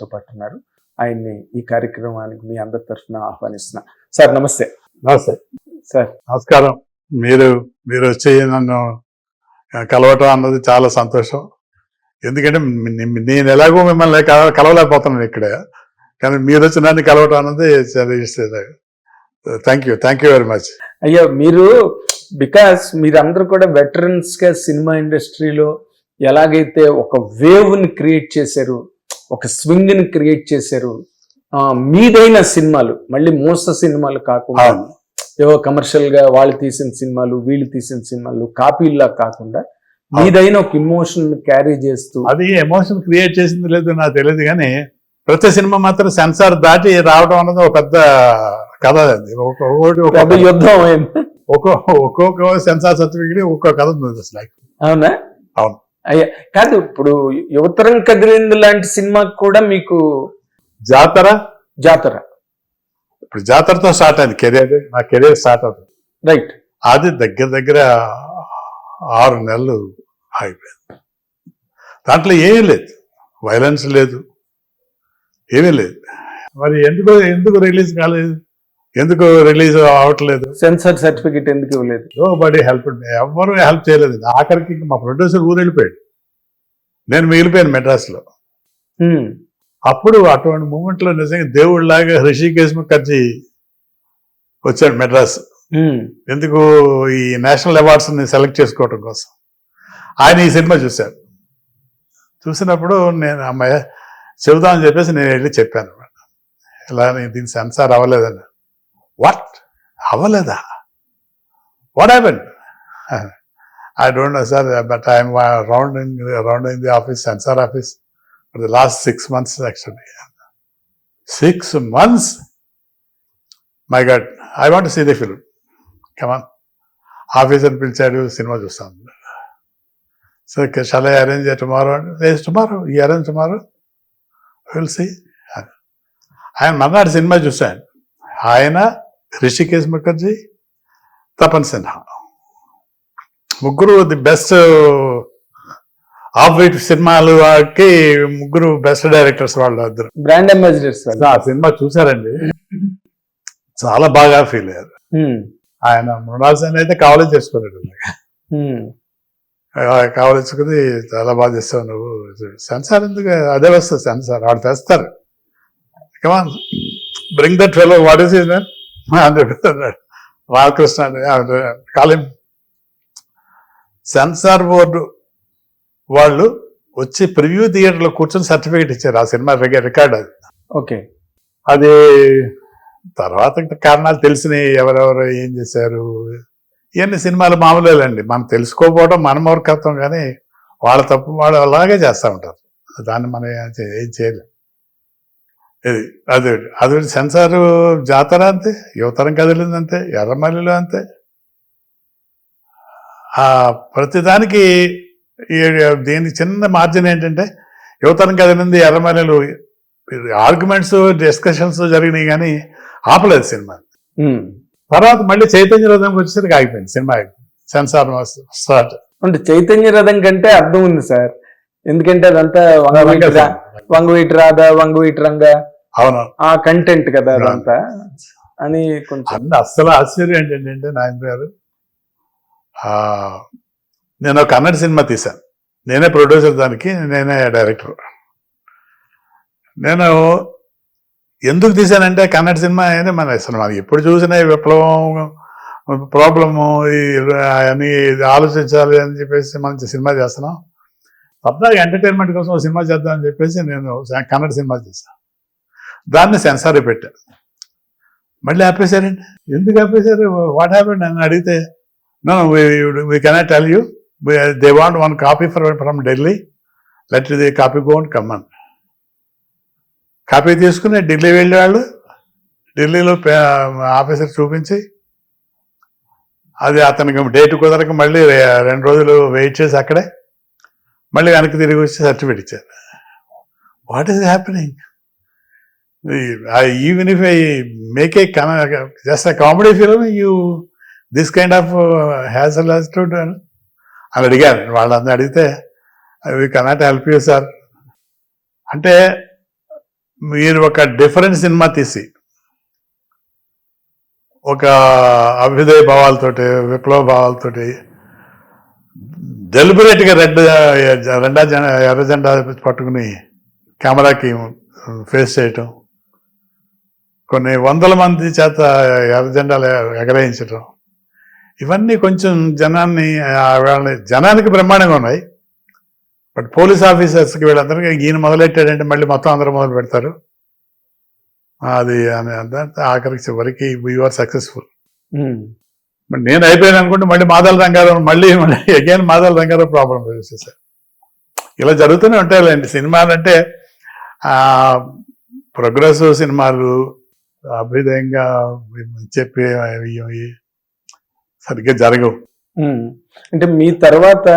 తో పాటు ఉన్నారు ఆయన్ని ఈ కార్యక్రమానికి మీ అందరి తరఫున ఆహ్వానిస్తున్నా. సార్ నమస్తే. నమస్తే. సార్. నమస్కారం. మీరు మీరు వచ్చి నన్ను కలవటం అన్నది చాలా సంతోషం. ఎందుకంటే నేను ఎలాగో మిమ్మల్ని కల- కలవలేకపోతున్నాను ఇక్కడ. కానీ మీరు వచ్చి నన్ను కలవటం అన్నది thank you. Thank you very much. అయ్యో మీరు బికాస్ మీరందరూ కూడా వెటరన్స్గా సినిమా ఇండస్ట్రీలో ఎలాగైతే ఒక వేవ్ని క్రియేట్ చేశారు ఒక స్వింగ్ని క్రియేట్ చేశారు. ఆ, మీదైన సినిమాలు మళ్ళీ మోస సినిమాలు కాకుండా ఏవో కమర్షియల్గా వాళ్ళు తీసిన సినిమాలు వీళ్ళు తీసిన సినిమాలు కాపీల్లా కాకుండా మీదైన ఒక ఇమోషన్ క్యారీ చేస్తూ అది ఎమోషన్ క్రియేట్ చేసింది లేదు నాకు తెలియదు కానీ ప్రతి సినిమా మాత్రం సెన్సార్ దాటి రావడం అన్నది ఒక పెద్ద కథ అది. ఒక ఒకటి ఒక పెద్ద యుద్ధం ఒక్కో ఒక్కొక్క సెన్సార్ సర్టిఫికేట్ ఒక్కో కథ ఉంది అసలు. అవునా? అవును. అయ్యా కాదు ఇప్పుడు యువతరం కదిలింది లాంటి సినిమాకి కూడా మీకు జాతర? జాతర. ఇప్పుడు జాతరతో స్టార్ట్ అయింది. కెరీర్ నా కెరీర్ స్టార్ట్ అవుతుంది. రైట్. అది దగ్గర దగ్గర ఆరు నెలలు ఆగిపోయింది. దాంట్లో ఏమీ లేదు. వైలెన్స్ లేదు. ఏమీ లేదు. మరి ఎందుకు ఎందుకు రిలీజ్ కాలేదు? ఎందుకు రిలీజ్ అవ్వట్లేదు సెన్సార్ సర్టిఫికేట్ ఎందుకు ఇవ్వలేదు? నో బడీ హెల్ప్ ఎవరు హెల్ప్ చేయలేదు. ఆఖరికి మా ప్రొడ్యూసర్ ఊరు వెళ్ళిపోయాడు నేను మిగిలిపోయాను మెడ్రాస్లో. అప్పుడు అటువంటి మూమెంట్లో నిజంగా దేవుడిలాగా హృషికేశ్ ముఖర్జీ వచ్చాడు మెడ్రాస్. ఎందుకు? ఈ నేషనల్ అవార్డ్స్ని సెలెక్ట్ చేసుకోవడం కోసం. ఆయన ఈ సినిమా చూశారు చూసినప్పుడు నేను అమ్మాయి చెబుదామని చెప్పేసి నేను వెళ్ళి చెప్పాను అనమాట ఇలా నేను దీని సెన్సార్ అవ్వలేదని. వాట్? అవ్వలేదా? What happen? I don't know sir but I'm round in round in the office censor office for the last six months actually six months my god I want see the film come on officer పిలిచాడు సినిమా చూస్తాం. So shall I arrange tomorrow లేదు tomorrow ఈ arrange tomorrow will see ఆయన మర్నాడు cinema చూశాను. ఆయన రిషికేశ్ ముఖర్జీ తపన్ సిన్హా. ముగ్గురు ది బెస్ట్ ఆఫ్ వైట్ సినిమాలకి ముగ్గురు బెస్ట్ డైరెక్టర్స్ వాళ్ళు ఇద్దరు. Brand ambassador sir. ఆ సినిమా చూసారండి. చాలా బాగా ఫీల్ అయ్యారు. హ్మ్. ఆయన మృణాల్ సేన్ అయితే కావాలని చేసుకున్నాడు. హ్మ్. కావలించుకుని చాలా బాగా చేస్తావు నువ్వు. సెన్సార్ ఎందుకు? అదే వస్తుంది సెన్సార్ వాడు తెస్తారు. Come on bring that fellow what is Ramakrishna calling censor board వాళ్ళు వచ్చి ప్రివ్యూ థియేటర్లో కూర్చొని సర్టిఫికేట్ ఇచ్చారు. ఆ సినిమా రికార్డ్ అది. ఓకే. అది తర్వాత కారణాలు తెలిసినాయి. ఎవరెవరు ఏం చేశారు? ఇవన్నీ సినిమాలు మామూలేనండి మనం తెలుసుకోకపోవడం మన మూర్ఖత్వం కానీ వాళ్ళ తప్పు వాళ్ళు అలాగే చేస్తూ ఉంటారు. దాన్ని మనం ఏం చేయలేం. ఇది అది అది సెన్సార్ జాతర అంతే. యువతరం కదిలింది అంతే. ఎర్రమల్లిలో అంతే. ప్రతిదానికి ఈ- దీనికి చిన్న మార్జిన్ ఏంటంటే యువతరం కదిలింది ఎర్రమల్లిలు ఆర్గ్యుమెంట్స్ డిస్కషన్స్ జరిగినాయి కానీ ఆపలేదు సినిమా. తర్వాత మళ్ళీ చైతన్య రథంకి వచ్చేసరికి ఆగిపోయింది సినిమా. సెన్సార్ స్టార్ట్ అంటే చైతన్య రథం కంటే అర్థం ఉంది సార్. ఎందుకంటే అదంతా వంగవీటి రాధా వంగవీటి రంగా. అవును. ఆ కంటెంట్ కదా అదంతా. అని కొంచెం అస్సలు ఆశ్చర్యం ఏంటంటే నాయన గారు ఆ, నేను ఒక కన్నడ సినిమా తీశాను. నేనే ప్రొడ్యూసర్ దానికి నేనే డైరెక్టర్. నేను ఎందుకు తీశానంటే కన్నడ సినిమా అనేది మన సినిమా ఎప్పుడు చూసినా విప్లవం ప్రాబ్లము అని ఆలోచించాలి అని చెప్పేసి మంచి సినిమా చేస్తున్నాం. సరదాగా ఎంటర్టైన్మెంట్ కోసం సినిమా చేద్దామని చెప్పేసి నేను కన్నడ సినిమా చేశాను దాన్ని సెన్సార్ పెట్టాను మళ్ళీ ఆపేశారండి ఎందుకు ఆపేశారు? What happened? అని అడిగితే no we cannot tell you they copy one copy for from Delhi let go copy come on. Copy తీసుకుని ఢిల్లీ వెళ్ళేవాళ్ళు ఢిల్లీలో ఆఫీసర్ చూపించి అది అతనికి డేట్ కుదరక మళ్ళీ రెండు రోజులు వెయిట్ చేసి అక్కడే మళ్ళీ వెనక్కి తిరిగి వచ్చి సర్టిఫికేట్ ఇచ్చారు what is happening even if I make a just a comedy film you this kind of has to అని అడిగారు. వాళ్ళందరూ అడిగితే we cannot help you sir అంటే మీరు ఒక డిఫరెంట్ సినిమా తీసి ఒక అభ్యుదయ భావాలతోటి విప్లవ భావాలతోటి డెలిబరేట్గా రెడ్ రెండా జెండా ఎర్ర జెండా పట్టుకుని కెమెరాకి ఫేస్ చేయటం కొన్ని వందల మంది చేత ఎర్ర జెండాలు ఎగరేయించటం ఇవన్నీ కొంచెం జనాన్ని జనానికి బ్రహ్మాండంగా ఉన్నాయి. బట్ పోలీస్ ఆఫీసర్స్కి వీళ్ళందరికీ ఈయన మొదలెట్టాడంటే మళ్ళీ మొత్తం అందరూ మొదలు పెడతారు. అది ఆఖరికి చివరికి యూఆర్ సక్సెస్ఫుల్ మరి నేను అయిపోయాను అనుకుంటే మళ్ళీ మాదల రంగారావు మళ్ళీ మళ్ళీ అగైన్ మాదల రంగారావు ప్రాబ్లం వచ్చేసారు ఇలా జరుగుతూనే ఉంటాయిలేండి. సినిమాలు అంటే ప్రోగ్రెసివ్ సినిమాలు అభ్యుదయంగా చెప్పి సరిగ్గా జరగవు. అంటే మీ తర్వాత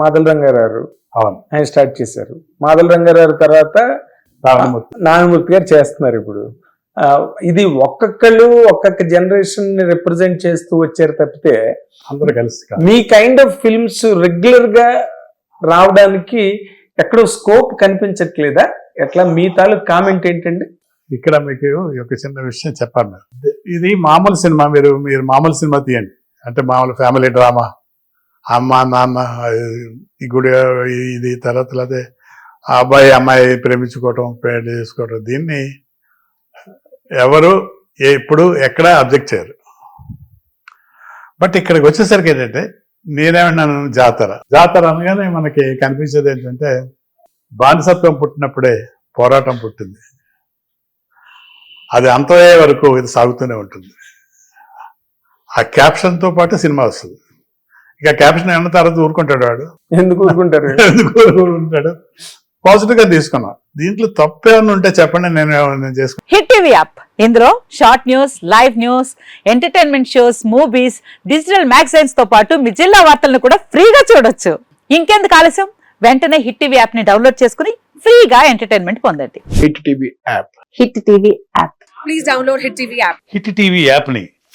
మాదల రంగారావు అవును. ఆయన స్టార్ట్ చేశారు. మాదల రంగారావు తర్వాత నారాయణమూర్తి. గారు చేస్తున్నారు ఇప్పుడు. ఇది ఒక్కొక్కళ్ళు ఒక్కొక్క జనరేషన్ని రిప్రజెంట్ చేస్తూ వచ్చారు తప్పితే అందరూ కలిసి. మీ కైండ్ ఆఫ్ ఫిల్మ్స్ రెగ్యులర్గా రావడానికి ఎక్కడో స్కోప్ కనిపించట్లేదా? ఎట్లా? మీ తాలూకు కామెంట్ ఏంటండి? ఇక్కడ మీకు ఒక చిన్న విషయం చెప్పాలి. ఇది మామూలు సినిమా మీరు మీరు మామూలు సినిమా తీయండి. అంటే మామూలు ఫ్యామిలీ డ్రామా అమ్మ నాన్న గుడి ఇది తర్వాత లేకపోతే ఆ అబ్బాయి అమ్మాయి ప్రేమించుకోవటం పెళ్ళి చేసుకోవటం దీన్ని ఎవరు ఎప్పుడు ఎక్కడ అబ్జెక్ట్ చేయరు. బట్ ఇక్కడికి వచ్చేసరికి ఏంటంటే నేనేమన్నాను జాతర. జాతర అనగానే మనకి కనిపించేది ఏంటంటే బానిసత్వం పుట్టినప్పుడే పోరాటం పుట్టింది. అది అంతయ్యే వరకు ఇది సాగుతూనే ఉంటుంది. ఆ క్యాప్షన్తో పాటు సినిమా వస్తుంది. ఇక క్యాప్షన్ అన్న తర్వాత ఊరుకుంటాడు వాడు. ఎందుకు ఊరుకుంటారు? ఎందుకు ఊరుకుంటాడు? పాజిటివ్గా తీసుకున్నాం. దీంట్లో తప్పేమన్నా ఉంటే చెప్పండి నేను నేను చేసుకున్నాను హిట్ టీవీ యాప్ ఇందులో short news live news entertainment shows movies digital మ్యాగజైన్స్తో పాటు మీ జిల్లా వార్తలను కూడా ఫ్రీగా చూడొచ్చు. ఇంకెందుకు ఆలస్యం? వెంటనే హిట్ టీవీ యాప్ని డౌన్లోడ్ చేసుకుని ఫ్రీగా ఎంటర్టైన్మెంట్ పొందండి. Hit TV app Hit TV app please download Hit TV app. Hit TV యాప్ని